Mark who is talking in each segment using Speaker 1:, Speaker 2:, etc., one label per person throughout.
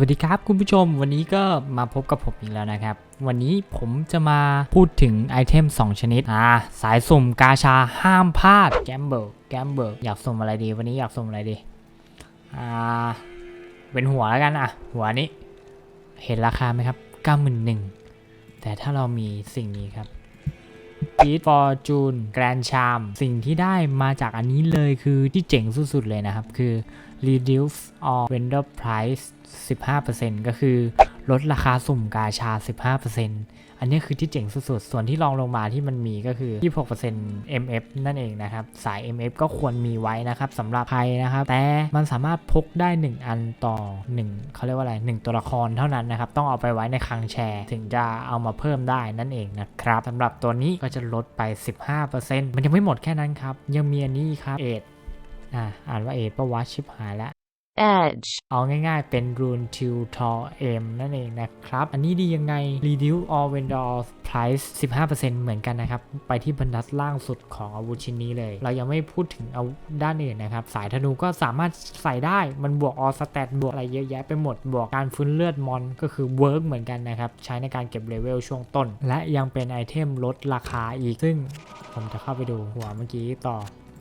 Speaker 1: วัสดีครับคุณผู้ชมวันนี้ก็มาพบกับผมอีกแล้วนะครับ วันนี้ผมจะมาพูดถึงไอเทม 2 ชนิดอ่าสายสุ่มกาชาห้ามพลาดแกมเบิลแกมเบิลอยากสุ่มอะไรดี วันนี้อยากสุ่มอะไรดีอ่าเป็นหัวแล้วกันอะ หัวนี้ เห็นราคาไหมครับ91,000แต่ถ้าเรามีสิ่งนี้ครับ e a t Fortune Grand Charm สิ่งที่ได้มาจากอันนี้เลยคือที่เจ๋งสุดๆเลยนะครับ คือ reduce all vendor price 15%ก็คือลดราคาสุ่มกาชา 15%อันนี้คือที่เจ๋งสุดๆ ส่วนที่รองลงมาที่มันมีก็คือ 26% MF นั่นเองนะครับ สาย MF ก็ควรมีไว้นะครับสำหรับใครนะครับ แต่มันสามารถพกได้ 1 อันต่อ 1เขาเรียกว่าอะไร 1 ตัวละครเท่านั้นนะครับ ต้องเอาไปไว้ในคลังแชร์ ถึงจะเอามาเพิ่มได้นั่นเองนะครับสำหรับตัวนี้ก็จะลดไป 15%มันยังไม่หมดแค่นั้นครับ ยังมีอันนี้ครับเอท อ่าอ่านว่าเอทปะวะชิบหายแล้ว
Speaker 2: edge,
Speaker 1: เอาง่ายๆ เป็น Rune to Tor M นั่นเองนะครับ อันนี้ดียังไง Reduce all vendor price 15%เหมือนกันนะครับ ไปที่บรรทัดล่างสุดของอาวุธชิ้นนี้เลย เรายังไม่พูดถึงอาวุธด้านอื่นนะครับ สายธนูก็สามารถใส่ได้ มันบวก all stat บวกอะไรเยอะแยะไปหมด บวกการฟื้นเลือดมอนก็คือ work เหมือนกันนะครับ ใช้ในการเก็บเลเวลช่วงต้น และยังเป็นไอเทมลดราคาอีก ซึ่งผมจะเข้าไปดูหัวเมื่อกี้ต่อ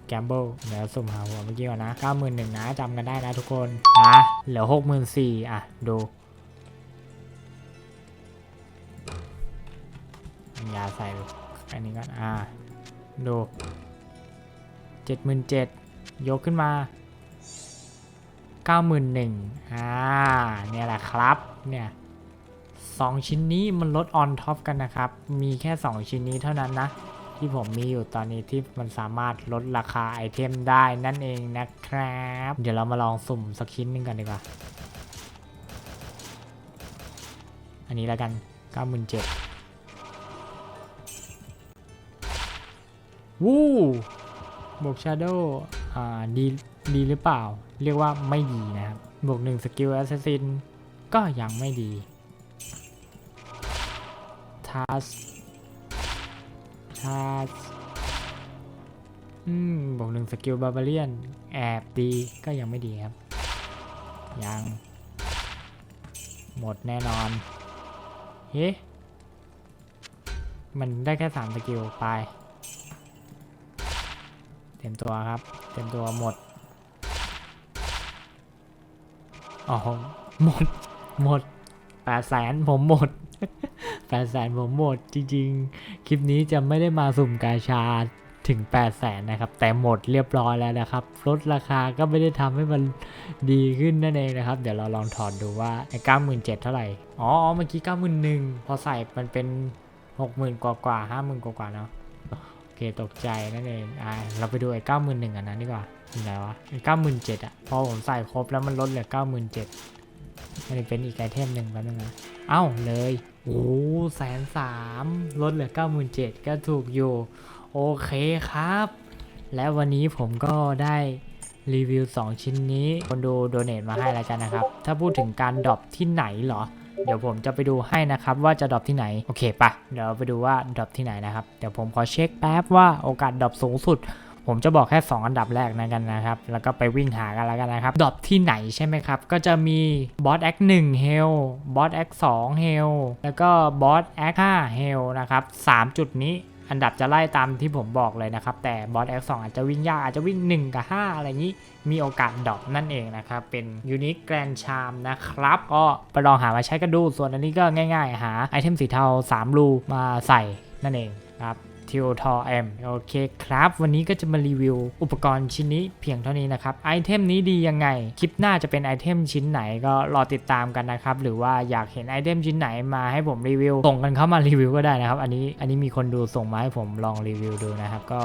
Speaker 1: แกมเบิลเดี๋ยวสุ่มหาหัวเมื่อกี้ก่อนนะ 9 1 0 0 0นะจำกันได้นะทุกคนนะเหลือ 64,000อะ ดูยาใส่อันนี้ก่อนอะดู 77,000ยกขึ้นมา 91,000อ่า เนี่ยแหละครับ เนี่ยสองชิ้นนี้มันลดออนท็อปกันนะครับ มีแค่ 2 ชิ้นนี้เท่านั้นนะ ที่ผมมีอยู่ตอนนี้ที่มันสามารถลดราคาไอเทมได้นั่นเองนะครับ เดี๋ยวเรามาลองสุ่มสักชิ้นหนึ่งกันดีกว่า อันนี้แล้วกัน97,000วู้บวกชาร์โดอ่าดีดีหรือเปล่า เรียกว่าไม่ดีนะครับบวกหนึ่งสกิลแอสซินก็ยังไม่ดีทัส ชาร์จอืมบวกหนึ่งสกิลบาบาเลียน แอบดีก็ยังไม่ดีครับ ยัง หมดแน่นอน เฮ้ มันได้แค่สามสกิลไป เต็มตัวครับ เต็มตัวหมด อ๋อ หมด หมดแปดแสนผมหมด แปดแสนผมหมดจริงๆ คลิปนี้จะไม่ได้มาสุ่มกาชาถึง 8 0 0แสนนะครับ แต่หมดเรียบร้อยแล้วนะครับ ลดราคาก็ไม่ได้ทำให้มันดีขึ้นนั่นเองนะครับ เดี๋ยวเราลองถอดดูว่าไอ้เก้าหมื่นเจ็ดเท่าไหร่ อ๋อ เมื่อกี้เก้าหมื่นหนึ่งพอใส่มันเป็นหกหมื่นกว่ากว่าห้าหมื่นกว่ากว่าเนาะ โอเค ตกใจนั่นเอง อ่า เราไปดูไอ้เก้าหมื่นหนึ่งอันนั้นดีกว่าอยู่ไหนวะไอ้เก้าหมื่นเจ็ดอะพอผมใส่ครบแล้วมันลดเหลือเก้าหมื่นเจ็ด มันเป็นอีกไอเทมหนึ่งแป๊บนึงนะเอ้าเลยโอ้แสนสามลดเหลือ 97,000ก็ถูกอยู่ โอเคครับ และวันนี้ผมก็ได้รีวิว 2 ชิ้นนี้คนดูโดเนทมาให้แล้วกันนะครับ ถ้าพูดถึงการดรอปที่ไหนเหรอ เดี๋ยวผมจะไปดูให้นะครับ ว่าจะดรอปที่ไหน โอเคปะเดี๋ยวไปดูว่าดรอปที่ไหนนะครับ เดี๋ยวผมขอเช็คแป๊บว่าโอกาสดรอปสูงสุด ผมจะบอกแค่ 2 อันดับแรกนะกันนะครับ แล้วก็ไปวิ่งหากันแล้วกันนะครับดรอปที่ไหนใช่ไหมครับ ก็จะมีบอสแอค1เฮลบอสแอค2เฮลแล้วก็บอสแอค5เฮลนะครับ3จุดนี้อันดับจะไล่ตามที่ผมบอกเลยนะครับ แต่บอสแอค2อาจจะวิ่งยากอาจจะวิ่ง 1 กับ 5 อะไรอย่างนี้ มีโอกาสดรอปนั่นเองนะครับ เป็นยูนิคแกรนชามนะครับ ก็ไปลองหามาใช้กันดู ส่วนอันนี้ก็ง่าย ๆ หาไอเทมสีเทา 3 รูมาใส่นั่นเองครับ ทิวทอเอ็มโอเคครับ วันนี้ก็จะมารีวิวอุปกรณ์ชิ้นนี้เพียงเท่านี้นะครับ ไอเทมนี้ดียังไง คลิปหน้าจะเป็นไอเทมชิ้นไหนก็รอติดตามกันนะครับ หรือว่าอยากเห็นไอเทมชิ้นไหนมาให้ผมรีวิว ส่งกันเข้ามารีวิวก็ได้นะครับ อันนี้อันนี้มีคนดูส่งมาให้ผมลองรีวิวดูนะครับ ก็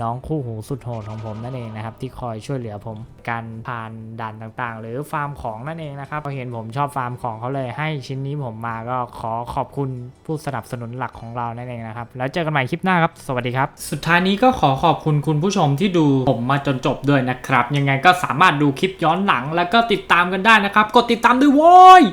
Speaker 1: น้องคู่หูสุดโหดของผมนั่นเองนะครับ ที่คอยช่วยเหลือผม การผ่านด่านต่างๆ หรือฟาร์มของนั่นเองนะครับพอเห็นผมชอบฟาร์มของเขาเลยให้ชิ้นนี้ผมมาก็ขอขอบคุณผู้สนับสนุนหลักของเรานั่นเองนะครับแล้วเจอกันใหม่คลิปหน้าครับ สวัสดีครับ สุดท้ายนี้ก็ขอขอบคุณคุณผู้ชมที่ดูผมมาจนจบด้วยนะครับ ยังไงก็สามารถดูคลิปย้อนหลังแล้วก็ติดตามกันได้นะครับ กดติดตามด้วยโว้ย